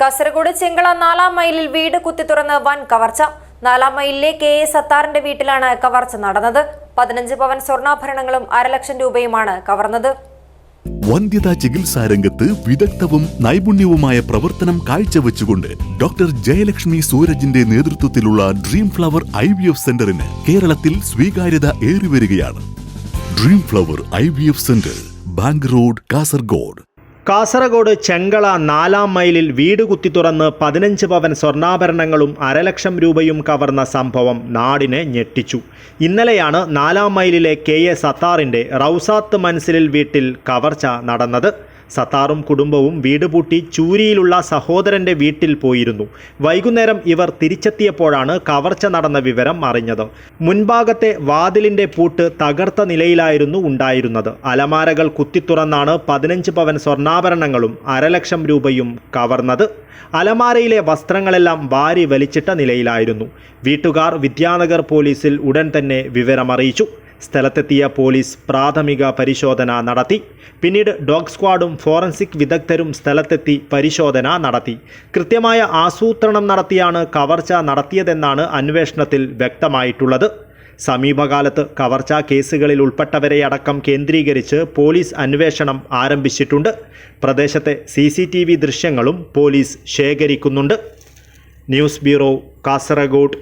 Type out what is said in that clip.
കാസർഗോഡ് ചെങ്കള നാലാം മൈലിൽ വീട് കുത്തി തുറന്ന് വൻ കവർച്ച. നാലാം മൈലിലെ കെ എ സത്താറിന്റെ വീട്ടിലാണ് കവർച്ച നടന്നത്. പതിനഞ്ച് പവൻ സ്വർണാഭരണങ്ങളും അരലക്ഷം രൂപയുമാണ് കവർന്നത്. വന്ധ്യതാ ചികിത്സാ രംഗത്ത് വിദഗ്ധവും നൈപുണ്യവുമായ പ്രവർത്തനം കാഴ്ചവെച്ചുകൊണ്ട് ഡോക്ടർ ജയലക്ഷ്മി സൂരജിന്റെ നേതൃത്വത്തിലുള്ള Dream Flower I V F സെന്ററിന് കേരളത്തിൽ സ്വീകാര്യത ഏറിവരികയാണ്. Dream Flower I V F centre bank road Kasaragod Kasaragod Chengala നാലാം മൈലിൽ വീട് കുത്തി തുറന്ന് പതിനഞ്ച് പവൻ സ്വർണാഭരണങ്ങളും അരലക്ഷം രൂപയും കവർന്ന സംഭവം നാടിനെ ഞെട്ടിച്ചു. ഇന്നലെയാണ് നാലാം മൈലിലെ കെ എ സത്താറിന്റെ റൗസാത്ത് മൻസിലിൽ വീട്ടിൽ കവർച്ച നടന്നത്. സത്താറും കുടുംബവും വീട് പൂട്ടി ചൂരിയിലുള്ള സഹോദരന്റെ വീട്ടിൽ പോയിരുന്നു. വൈകുന്നേരം ഇവർ തിരിച്ചെത്തിയപ്പോഴാണ് കവർച്ച നടന്ന വിവരം അറിഞ്ഞത്. മുൻഭാഗത്തെ വാതിലിന്റെ പൂട്ട് തകർത്ത നിലയിലായിരുന്നു ഉണ്ടായിരുന്നത്. അലമാരകൾ കുത്തിത്തുറന്നാണ് പതിനഞ്ച് പവൻ സ്വർണാഭരണങ്ങളും അരലക്ഷം രൂപയും കവർന്നത്. അലമാരയിലെ വസ്ത്രങ്ങളെല്ലാം വാരി വലിച്ചിട്ട നിലയിലായിരുന്നു. വീട്ടുകാർ വിദ്യാനഗർ പോലീസിൽ ഉടൻ തന്നെ വിവരമറിയിച്ചു. സ്ഥലത്തെത്തിയ പോലീസ് പ്രാഥമിക പരിശോധന നടത്തി. പിന്നീട് ഡോഗ് സ്ക്വാഡും ഫോറൻസിക് വിദഗ്ധരും സ്ഥലത്തെത്തി പരിശോധന നടത്തി. കൃത്യമായ ആസൂത്രണം നടത്തിയാണ് കവർച്ച നടത്തിയതെന്നാണ് അന്വേഷണത്തിൽ വ്യക്തമായിട്ടുള്ളത്. സമീപകാലത്ത് കവർച്ച കേസുകളിൽ ഉൾപ്പെട്ടവരെ അടക്കം കേന്ദ്രീകരിച്ച് പോലീസ് അന്വേഷണം ആരംഭിച്ചിട്ടുണ്ട്. പ്രദേശത്തെ സി ദൃശ്യങ്ങളും പോലീസ് ശേഖരിക്കുന്നുണ്ട്. News bureau Kasaragod.